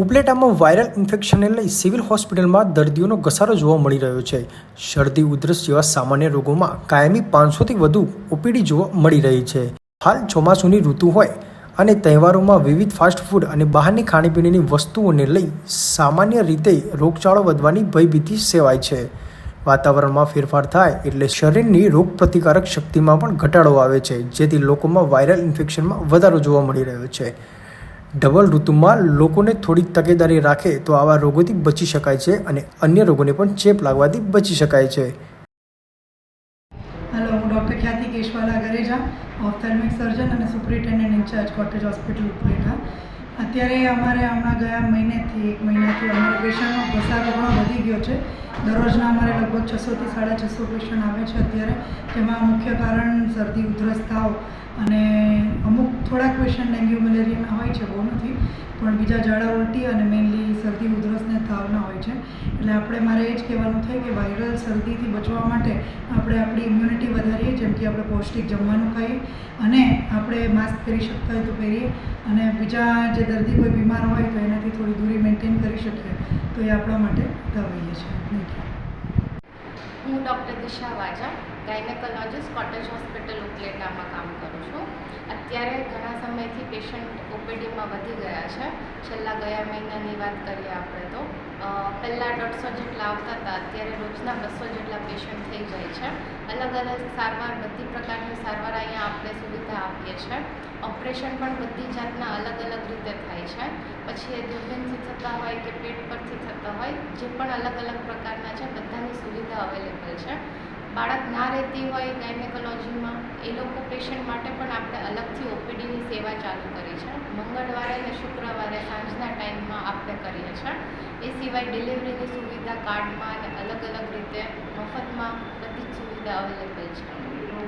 ઉપલેટામાં viral ઇન્ફેક્શનને લઈ civil હોસ્પિટલમાં દર્દીઓનો ઘસારો જોવા મળી રહ્યો છે. શરદી, ઉધરસ જેવા સામાન્ય રોગોમાં કાયમી પાંચસોથી વધુ ઓપીડી જોવા મળી રહી છે. હાલ ચોમાસુની ઋતુ હોય અને તહેવારોમાં વિવિધ ફાસ્ટ ફૂડ અને બહારની ખાણીપીણીની વસ્તુઓને લઈ સામાન્ય રીતે રોગચાળો વધવાની ભયભીતિ સેવાય છે. વાતાવરણમાં ફેરફાર થાય એટલે શરીરની રોગપ્રતિકારક શક્તિમાં પણ ઘટાડો આવે છે, જેથી લોકોમાં વાયરલ ઇન્ફેક્શનમાં વધારો જોવા મળી રહ્યો છે. ડબલ ઋતુમાં લોકોને થોડીક તકેદારી રાખે તો આવા રોગોથી બચી શકાય છે અને અન્ય રોગોને પણ ચેપ લાગવાથી બચી શકાય છે. હેલો, હું ડૉક્ટર ખ્યાતિ કેશવાલા ગરેજા, ઓફથેલ્મિક સર્જન અને superintendent incharge cottage hospital Upleta. અત્યારે અમારે હમણાં ગયા મહિનેથી, એક મહિનાથી અમારા પેશન્ટનો ઘસારો ઘણો વધી ગયો છે. દરરોજના અમારે લગભગ છસોથી સાડા છસો પેશન્ટ આવે છે અત્યારે તેમાં મુખ્ય કારણ શરદી ઉધરસ તાવ અને અમુક થોડાક પેશન્ટ ડેન્ગ્યુ મલેરિયાના હોય છે, બહુ નથી. પણ બીજા ઝાડા ઉલટી અને મેઇનલી શરદી છે એટલે આપણે મારે એ જ કહેવાનું થાય કે વાયરલ શરદીથી બચવા માટે આપણે આપણી ઇમ્યુનિટી વધારીએ, જેમ કે આપણે પૌષ્ટિક જમવાનું ખાઈએ અને આપણે માસ્ક પહેરી શકતા હોય તો પહેરીએ અને બીજા જે દર્દી કોઈ બીમાર હોય તો એનાથી થોડી દૂરી મેન્ટેન કરી શકીએ. તો એ આપણા માટે દવાઈએ છે. થેન્ક યુ હું doctor Disha Vaja gynaecologist cottage hospital ઉપલેટામાં કામ કરું છું. અત્યારે ઘણા સમયથી પેશન્ટ ઓપીડીમાં વધી ગયા છે. છેલ્લા ગયા મહિનાની વાત કરીએ આપણે તો. પહેલાં દોઢસો જેટલા આવતા હતા, અત્યારે રોજના બસો જેટલા પેશન્ટ થઈ જાય છે. અલગ અલગ સારવાર, બધી પ્રકારની સારવાર અહીંયા આપણે સુવિધા આપીએ છીએ. ઓપરેશન પણ બધી જાતના અલગ અલગ રીતે થાય છે. પછી એ દૂરબીનથી થતા હોય કે પેટ પરથી થતા હોય, જે પણ અલગ અલગ પ્રકારના છે, બધાની સુવિધા અવેલેબલ છે. બાળક ના રહેતી હોય ગાયનેકોલોજીમાં એ લોકો પેશન્ટ માટે પણ આપણે અલગથી ઓપીડીની સેવા ચાલુ કરી છે. મંગળવારે અને શુક્રવારે સાંજના ટાઈમમાં આપણે એ સિવાય ડિલિવરીની સુવિધા કાર્ડમાં અને અલગ અલગ રીતે મફતમાં બધી જ સુવિધા અવેલેબલ છે.